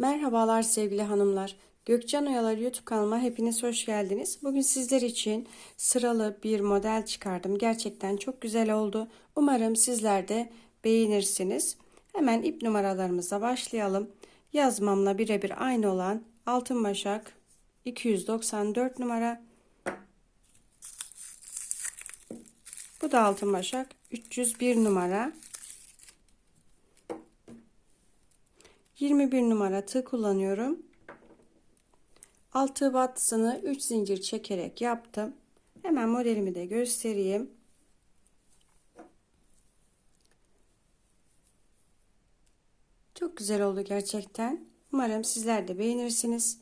Merhabalar sevgili hanımlar. Gökcan Oyalar YouTube kanalıma hepiniz hoş geldiniz. Bugün sizler için sıralı bir model çıkardım. Gerçekten çok güzel oldu. Umarım sizler de beğenirsiniz. Hemen ip numaralarımıza başlayalım. Yazmamla birebir aynı olan altın başak 294 numara. Bu da altın başak 301 numara. 21 numara tığ kullanıyorum. Alt tığ battısını 3 zincir çekerek yaptım. Hemen modelimi de göstereyim. Çok güzel oldu gerçekten. Umarım sizler de beğenirsiniz.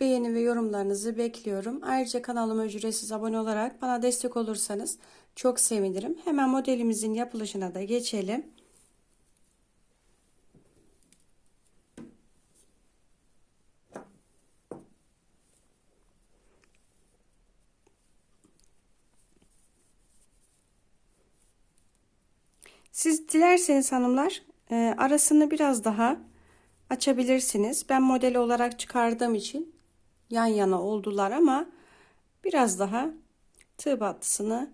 Beğeni ve yorumlarınızı bekliyorum. Ayrıca kanalıma ücretsiz abone olarak bana destek olursanız çok sevinirim. Hemen modelimizin yapılışına da geçelim. Siz dilerseniz hanımlar e, arasını biraz daha açabilirsiniz. Ben model olarak çıkardığım için yan yana oldular ama biraz daha tığ battısını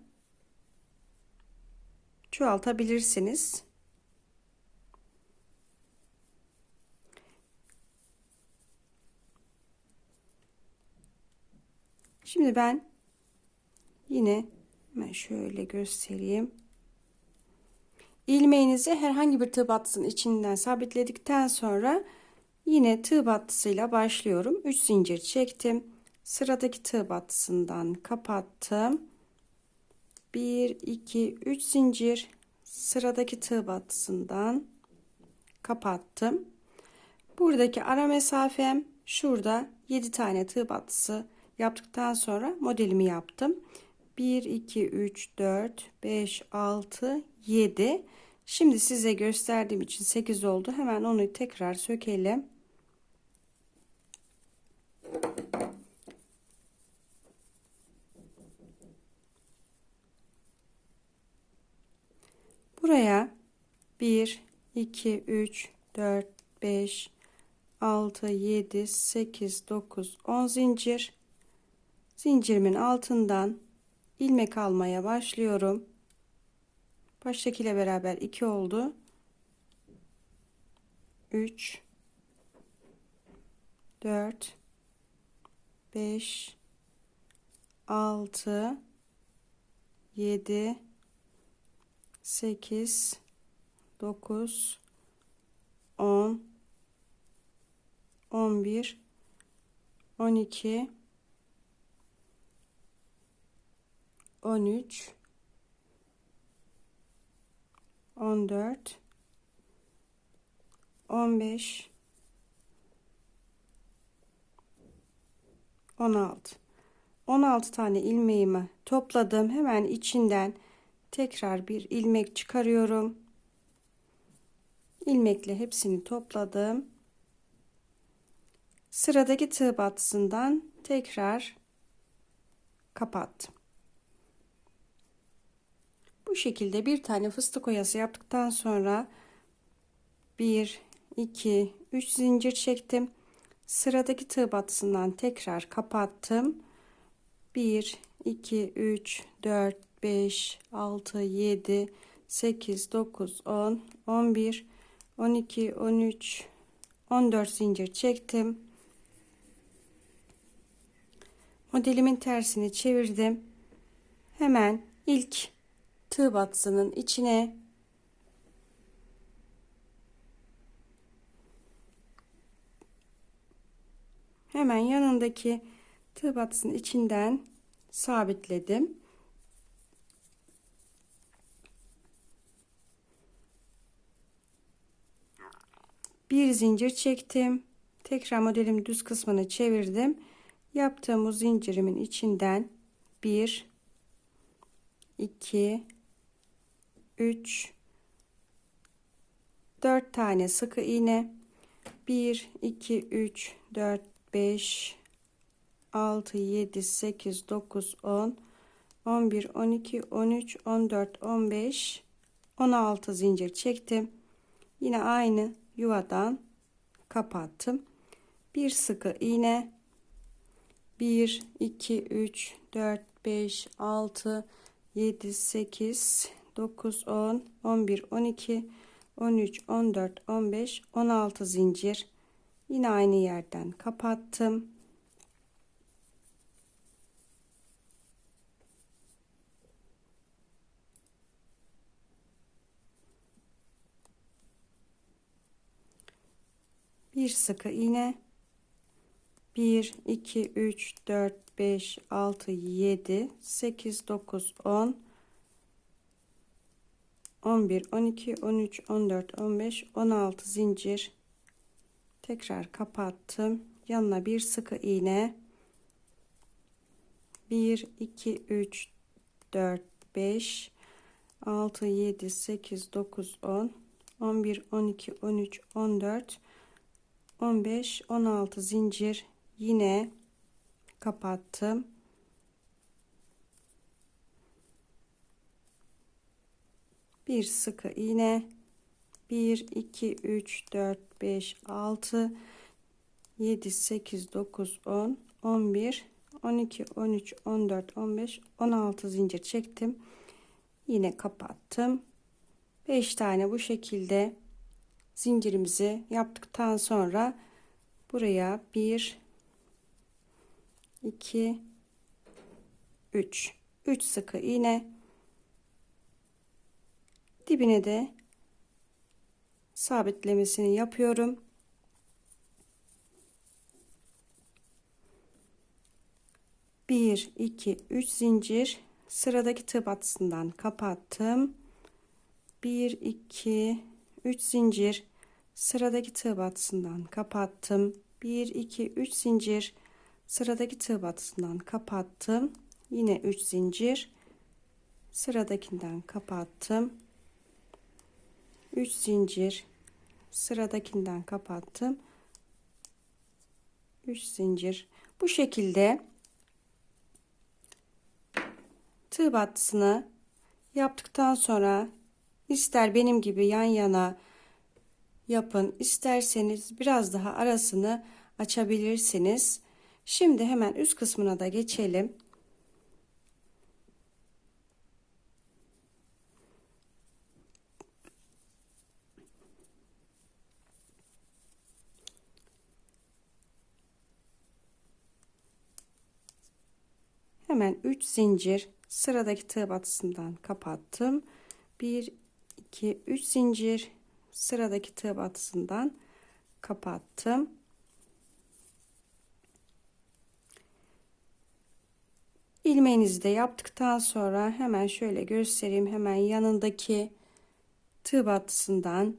çoğaltabilirsiniz. Şimdi ben yine hemen şöyle göstereyim. İlmeğinizi herhangi bir tığ battısının içinden sabitledikten sonra yine tığ battısıyla başlıyorum. 3 zincir çektim. Sıradaki tığ battısından kapattım. 1 2 3 zincir sıradaki tığ battısından kapattım. Buradaki ara mesafem şurada 7 tane tığ battısı yaptıktan sonra modelimi yaptım. 1 2 3 4 5 6 7 Şimdi size gösterdiğim için 8 oldu. Hemen onu tekrar sökelim. Buraya 1 2 3 4 5 6 7 8 9 10 zincir zincirimin altından ilmek almaya başlıyorum. Baştakiyle beraber? 2 oldu. 3 4 5 6 7 8 9 10 11 12 13 14 15 16 16 tane ilmeğimi topladım. Hemen içinden tekrar bir ilmek çıkarıyorum. ilmekle hepsini topladım. Sıradaki tığ batısından tekrar kapattım. Bu şekilde bir tane fıstık oyası yaptıktan sonra 1 2 3 zincir çektim. Sıradaki tığ batısından tekrar kapattım. 1 2 3 4 5 6 7 8 9 10 11 12 13 14 zincir çektim. Modelimin tersini çevirdim. Hemen ilk tığ batsının içine hemen yanındaki tığ batsının içinden sabitledim. Bir zincir çektim. Tekrar modelin düz kısmını çevirdim. Yaptığım o zincirimin içinden bir 2 3 4 tane sık iğne. 1 2 3 4 5 6 7 8 9 10 11 12 13 14 15 16 zincir çektim. Yine aynı yuvadan kapattım. Bir sıkı iğne. 1 2 3 4 5 6 7 8 9 10 11 12 13 14 15 16 zincir. Yine aynı yerden kapattım. Bir sıkı iğne. 1 2 3 4 5 6 7 8 9 10 11 12 13 14 15 16 zincir. Tekrar kapattım. Yanına bir sıkı iğne. 1 2 3 4 5 6 7 8 9 10 11 12 13 14 15 16 zincir. Yine kapattım bir sıkı iğne. 1 2 3 4 5 6 7 8 9 10 11 12 13 14 15 16 zincir çektim. Yine kapattım. 5 tane bu şekilde zincirimizi yaptıktan sonra buraya 1 2 3 3 sıkı iğne dibine de sabitlemesini yapıyorum. Bir iki üç zincir sıradaki tığ batısından kapattım. Bir iki üç zincir sıradaki tığ batısından kapattım. 1 2 3 zincir sıradaki tığ batısından kapattım. Yine 3 zincir sıradakinden kapattım 3 zincir. Sıradakinden kapattım. 3 zincir. Bu şekilde tığ battısını yaptıktan sonra ister benim gibi yan yana yapın isterseniz biraz daha arasını açabilirsiniz. Şimdi hemen üst kısmına da geçelim hemen 3 zincir sıradaki tığ batısından kapattım. 1 2 3 zincir sıradaki tığ batısından kapattım. İlmeğinizi de yaptıktan sonra hemen şöyle göstereyim. Hemen yanındaki tığ batısından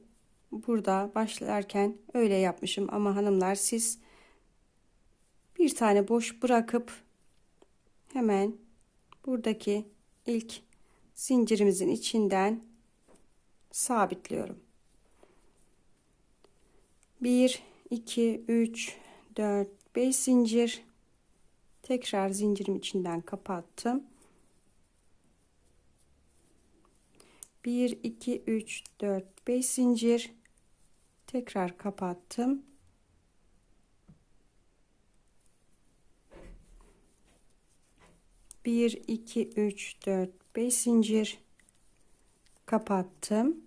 burada başlarken öyle yapmışım. Ama hanımlar siz bir tane boş bırakıp hemen buradaki ilk zincirimizin içinden sabitliyorum. 1 2 3 4 5 zincir tekrar zincirim içinden kapattım. 1 2 3 4 5 zincir tekrar kapattım. 1 2 3 4 5 zincir. Kapattım.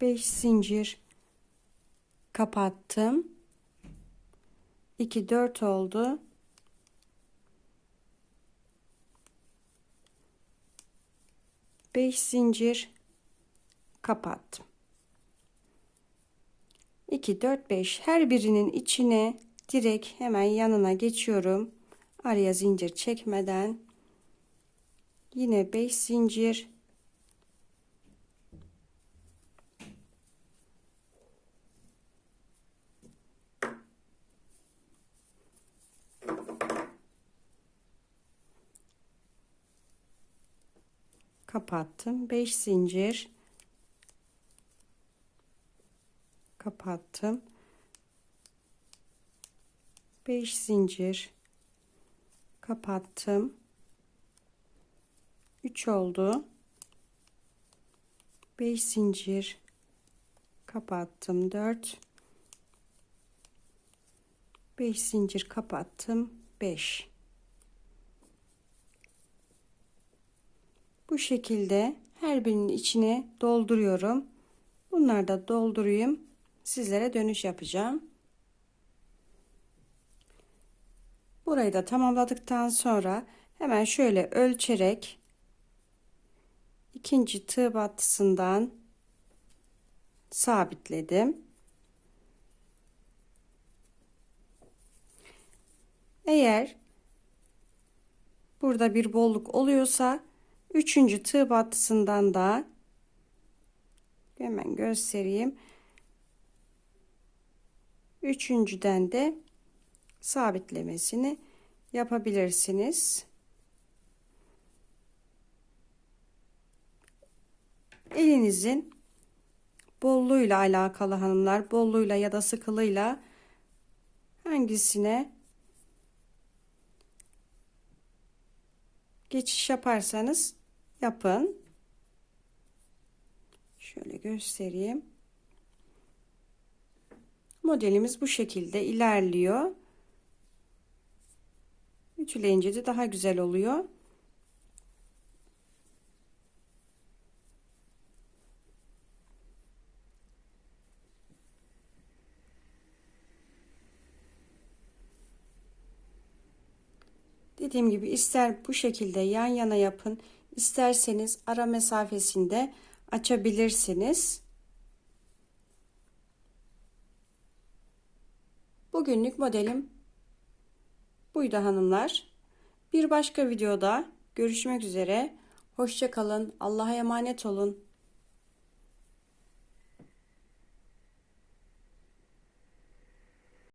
5 zincir. Kapattım. 2 4 oldu. Beş zincir. Kapattım. 2 4 5 her birinin içine direkt hemen yanına geçiyorum. Araya zincir çekmeden. Yine 5 zincir. Kapattım. 5 zincir. Kapattım 5 zincir. Kapattım. 3 oldu. 5 zincir. Kapattım. 4 5 zincir kapattım. 5 bu şekilde her birinin içine dolduruyorum. Bunları da doldurayım. Sizlere dönüş yapacağım burayı da tamamladıktan sonra hemen şöyle ölçerek ikinci tığ battısından sabitledim. Eğer burada bir bolluk oluyorsa üçüncü tığ battısından da hemen göstereyim. Üçüncüden de sabitlemesini yapabilirsiniz. Elinizin bolluğuyla alakalı hanımlar, bolluğuyla ya da sıkılığıyla hangisine geçiş yaparsanız yapın. Şöyle göstereyim. Modelimiz bu şekilde ilerliyor. Ütüleyince de daha güzel oluyor. Dediğim gibi ister bu şekilde yan yana yapın, isterseniz ara mesafesinde açabilirsiniz. Bugünlük modelim buydu hanımlar. Bir başka videoda görüşmek üzere. Hoşçakalın. Allah'a emanet olun.